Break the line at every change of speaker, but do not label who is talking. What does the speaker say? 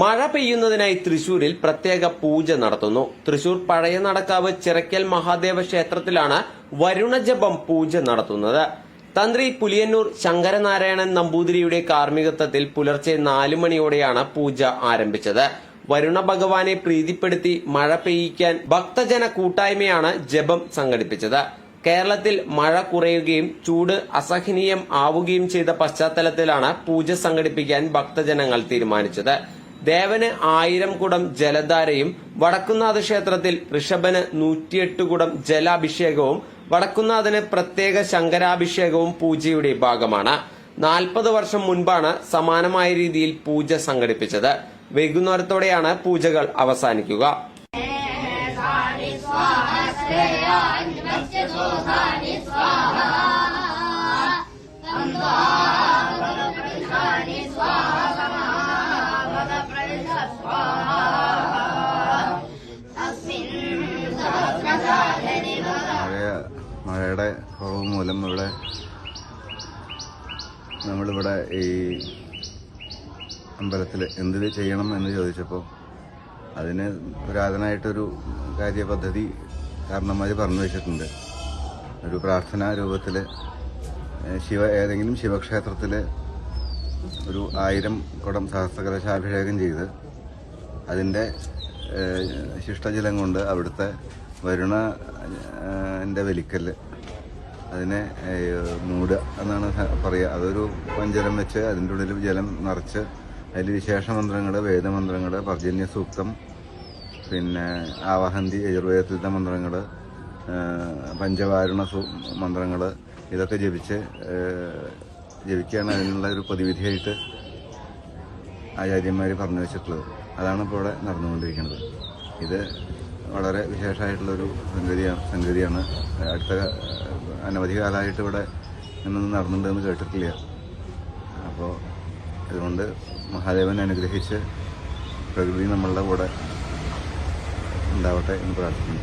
മഴ പെയ്യുന്നതിനായി തൃശൂരിൽ പ്രത്യേക പൂജ നടത്തുന്നു. തൃശൂർ പഴയ നടക്കാവ് ചിറയ്ക്കൽ മഹാദേവ ക്ഷേത്രത്തിലാണ് വരുണജപം പൂജ നടത്തുന്നത്. തന്ത്രി പുലിയന്നൂർ ശങ്കരനാരായണൻ നമ്പൂതിരിയുടെ കാർമ്മികത്വത്തിൽ പുലർച്ചെ നാലു മണിയോടെയാണ് പൂജ ആരംഭിച്ചത്. വരുണ ഭഗവാനെ പ്രീതിപ്പെടുത്തി മഴ പെയ്യിക്കാൻ ഭക്തജന കൂട്ടായ്മയാണ് ജപം സംഘടിപ്പിച്ചത്. കേരളത്തിൽ മഴ കുറയുകയും ചൂട് അസഹനീയം ആവുകയും ചെയ്ത പശ്ചാത്തലത്തിലാണ് പൂജ സംഘടിപ്പിക്കാൻ ഭക്തജനങ്ങൾ തീരുമാനിച്ചത്. ദേവന് ആയിരം കുടം ജലധാരയും വടക്കുന്നാഥ ക്ഷേത്രത്തിൽ ഋഷഭന് നൂറ്റിയെട്ട് കുടം ജലാഭിഷേകവും വടക്കുന്നാഥന് പ്രത്യേക ശങ്കരാഭിഷേകവും പൂജയുടെ ഭാഗമാണ്. നാൽപ്പത് വർഷം മുൻപാണ് സമാനമായ രീതിയിൽ പൂജ സംഘടിപ്പിച്ചത്. വൈകുന്നേരത്തോടെയാണ് പൂജകൾ അവസാനിക്കുക.
മഴയുടെ കുറവ് മൂലം ഇവിടെ നമ്മളിവിടെ ഈ അമ്പലത്തിൽ എന്ത് ചെയ്യണം എന്ന് ചോദിച്ചപ്പോൾ അതിന് പുരാതനായിട്ടൊരു കാര്യപദ്ധതി കാരണന്മാർ പറഞ്ഞു വെച്ചിട്ടുണ്ട്. ഒരു പ്രാർത്ഥനാ രൂപത്തിൽ ശിവ ഏതെങ്കിലും ശിവക്ഷേത്രത്തിൽ ഒരു ആയിരം കുടം സഹസ്രകലശാഭിഷേകം ചെയ്ത് അതിന്റെ ശിഷ്ടജലം കൊണ്ട് അവിടുത്തെ വരുണ എന്റെ വലിക്കൽ അതിനെ മൂടുക എന്നാണ് പറയുക അതൊരു പഞ്ചരം വെച്ച് അതിന്റെ ഉള്ളിൽ ജലം നിറച്ച് അതിൽ വിശേഷ മന്ത്രങ്ങൾ വേദമന്ത്രങ്ങൾ പർജന്യ സൂക്തം പിന്നെ ആവാഹന്തി യജുർവേദത്തിലത്തെ മന്ത്രങ്ങൾ പഞ്ചവാരുണ സൂ മന്ത്രങ്ങൾ ഇതൊക്കെ ജപിച്ച് ജപിക്കുകയാണ് അതിനുള്ള ഒരു പൊതുവിധിയായിട്ട് ആചാര്യന്മാർ പറഞ്ഞു വെച്ചിട്ടുള്ളത്. അതാണ് ഇപ്പോൾ ഇവിടെ നടന്നുകൊണ്ടിരിക്കുന്നത്. ഇത് വളരെ വിശേഷമായിട്ടുള്ളൊരു സംഗതിയാണ് സംഗതിയാണ്. അടുത്ത അനവധി കാലമായിട്ട് ഇവിടെ ഇന്നൊന്നും നടന്നിട്ടുണ്ടെന്ന് കേട്ടിട്ടില്ല. അപ്പോൾ അതുകൊണ്ട് മഹാദേവൻ അനുഗ്രഹിച്ച് പ്രകൃതി നമ്മളുടെ കൂടെ ഉണ്ടാവട്ടെ എന്ന് പ്രാർത്ഥിക്കുന്നു.